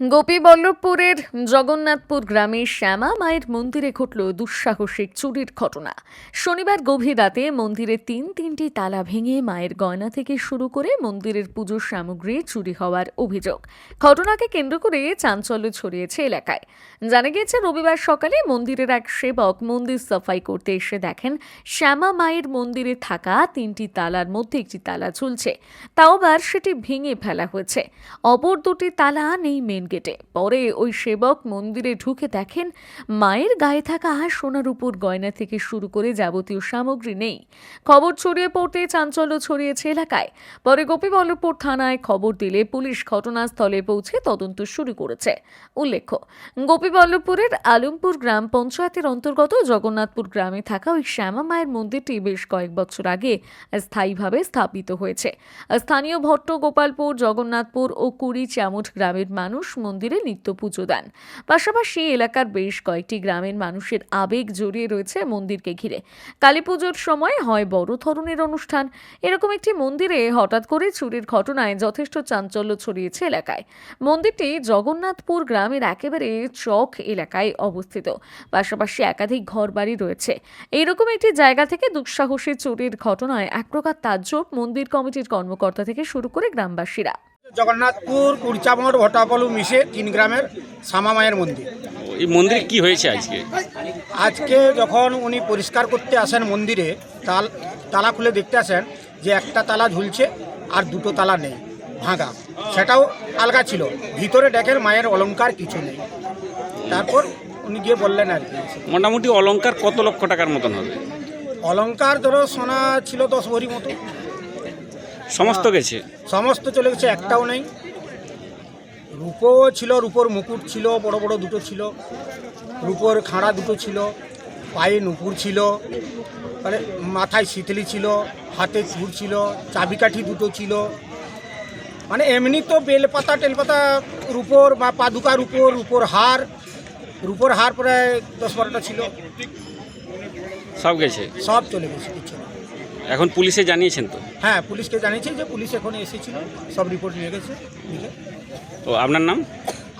গোপীবল্লভপুরের জগন্নাথপুর গ্রামে শ্যামা মায়ের মন্দিরে ঘটল দুঃসাহসিক চুরির ঘটনা। শনিবার গভীর রাতে মন্দিরের তিন তিনটি তালা ভেঙে মায়ের গয়না থেকে শুরু করে মন্দিরের পুজোর সামগ্রী চুরি হওয়ার অভিযোগ। ঘটনাকে কেন্দ্র করে চাঞ্চল্য ছড়িয়েছে এলাকায়। জানা গিয়েছে, রবিবার সকালে মন্দিরের এক সেবক মন্দির সাফাই করতে এসে দেখেন, শ্যামা মায়ের মন্দিরে থাকা তিনটি তালার মধ্যে একটি তালা ঝুলছে। তাও আবার সেটি ভেঙে ফেলা হয়েছে। অপর দুটি তালা নেই মেন গেটে। পরে ওই সেবক মন্দিরে ঢুকে দেখেন মায়ের গায়ে থাকা সোনার উপর গয়না থেকে শুরু করে যাবতীয় সামগ্রী নেই। খবর ছড়িয়ে পড়তে চাঞ্চল্য ছড়িয়েছে এলাকায়। পরে গোপীবল্লভপুর থানায় খবর দিলে পুলিশ ঘটনাস্থলে পৌঁছে তদন্ত শুরু করেছে। উল্লেখ্য, গোপীবল্লভপুরের আলমপুর গ্রাম পঞ্চায়েতের অন্তর্গত জগন্নাথপুর গ্রামে থাকা ওই শ্যামা মায়ের মন্দিরটি বেশ কয়েক বছর আগে স্থায়ীভাবে স্থাপিত হয়েছে। স্থানীয় ভট্ট, গোপালপুর, জগন্নাথপুর ও কুড়ি চামুট গ্রামের মানুষ মন্দিরে নিত্য পুজো দেন। পাশাপাশি এলাকার বেশ কয়েকটি গ্রামের মানুষের আবেগ জড়িয়ে রয়েছে মন্দিরকে ঘিরে। কালী পুজোর সময় হয় বড় ধরনের অনুষ্ঠান। এরকম একটি মন্দিরে হঠাৎ করে চুরির ঘটনায় যথেষ্ট চাঞ্চল্য ছড়িয়েছে এলাকায়। মন্দিরটি জগন্নাথপুর গ্রামের একেবারে চক এলাকায় অবস্থিত। পাশাপাশি একাধিক ঘরবাড়ি রয়েছে। এইরকম একটি জায়গা থেকে দুঃসাহসী চুরির ঘটনায় এক প্রকার তাজ্জব মন্দির কমিটির কর্মকর্তা থেকে শুরু করে গ্রামবাসীরা। জগন্নাথপুর কুড়চামড় ভটাপলু মিশে তিন গ্রামের শ্যামা মায়ের মন্দির। এই মন্দিরে কি হয়েছে আজকে? আজকে যখন উনি পরিষ্কার করতে আসেন মন্দিরে তাল তালা খুলে দেখতে আসেন যে একটা তালা ঝুলছে আর দুটো তালা নেই ভাঙা। সেটাও আলগা ছিল। ভিতরে দেখেন মায়ের অলংকার কিছু নেই। তারপর উনি গিয়ে বললেন আর কি। মোটামুটি অলঙ্কার কত লক্ষ টাকার মতন হবে? অলঙ্কার ধরো সোনা ছিল দশ ভরি মতো। সমস্ত গেছে? সমস্ত চলে গেছে একটাও নেই। রূপো ছিল রূপোর মুকুট ছিল বড় বড় দুটো ছিল। রূপোর খাঁড়া দুটো ছিল পায়ে নুপুর ছিল মানে মাথায় শীতলি ছিল হাতে চুর ছিল চাবিকাঠি দুটো ছিল। মানে এমনি তো বেলপাতা টেলপাতা রূপোর বা পাদুকা রূপোর রূপোর হার রূপোর হার প্রায় দশ বারোটা ছিল। সব গেছে? সব চলে গেছে কিছু। এখন পুলিশে জানিয়েছেন তো? হ্যাঁ পুলিশকে জানিয়েছি যে পুলিশ এখন এসেছিল সব রিপোর্ট নিয়ে গেছে লিখে। তো আপনার নাম?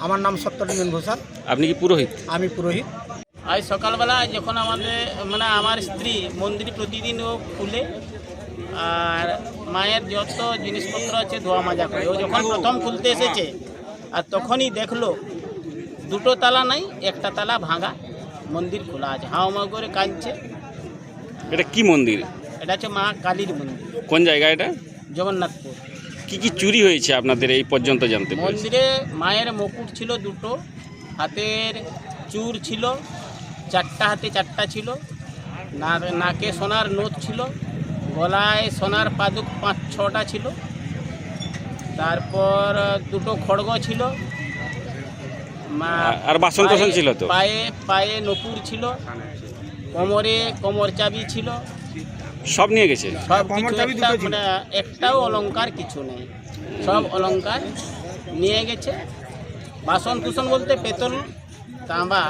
আমার নাম সত্যরঞ্জন ঘোষাল। আপনি কি পুরোহিত? আমি পুরোহিত। আজ সকালবেলা যখন আমাদের মানে আমার স্ত্রী মন্দির প্রতিদিন ও খুলে আর মায়ের যত জিনিসপত্র আছে ধোয়া মাজা করে ও যখন প্রথম খুলতে এসেছে আর তখনই দেখল দুটো তালা নাই একটা তালা ভাঙা মন্দির খোলা আছে হাও মাও করে কাঁদছে। এটা কি মন্দির? এটা হচ্ছে মা কালীর মন্দির। কোন জায়গা এটা? জগন্নাথপুর। কি কি চুরি হয়েছে আপনাদের এই পর্যন্ত জানতে পেরেছি। মন্দিরে মায়ের মুকুট ছিল দুটো হাতের চূড় ছিল চারটা হাতে চারটা ছিল না- নাকে সোনার নোট ছিল গলায় সোনার পাদুক পাঁচ ছটা ছিল তারপর দুটো খড়গ ছিল মা- আর বাসন পায়ে- ছিল তো? পায়ে পায়ে নপুর ছিল কোমরে কোমর চাবি ছিল সব নিয়ে গেছে? মানে একটাও অলংকার কিছু নেই। সব অলংকার নিয়ে গেছে। বাসন কুসন বলতে পেতল তাঁবা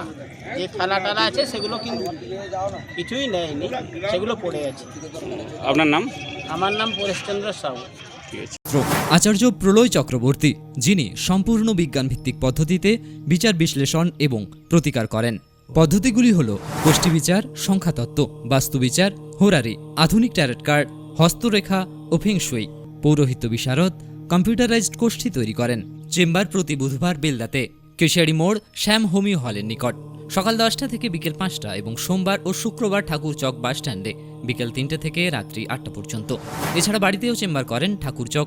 যে থালা টালা আছে সেগুলো কিন্তু কিছুই নেয়নি সেগুলো পড়ে আছে। আপনার নাম? আমার নাম পরেশচন্দ্র সাহু আচার্য প্রলয় চক্রবর্তী যিনি সম্পূর্ণ বিজ্ঞানভিত্তিক পদ্ধতিতে বিচার বিশ্লেষণ এবং প্রতিকার করেন। পদ্ধতিগুলি হল গোষ্ঠী বিচার সংখ্যাতত্ত্ব বাস্তুবিচার হোরারি, আধুনিক ট্যারেট কার্ড হস্তরেখা ও ফেংশুই পৌরোহিত্য বিশারদ কম্পিউটারাইজড গোষ্ঠী তৈরি করেন, চেম্বার প্রতি বুধবার বেলদাতে, কেশিয়ারি মোড় শ্যাম হোমিও হলের নিকট। সকাল দশটা থেকে বিকেল পাঁচটা এবং সোমবার ও শুক্রবার ঠাকুরচক বাস স্ট্যান্ডে বিকেল তিনটে থেকে রাত্রি আটটা পর্যন্ত। এছাড়া বাড়িতেও চেম্বার করেন ঠাকুরচক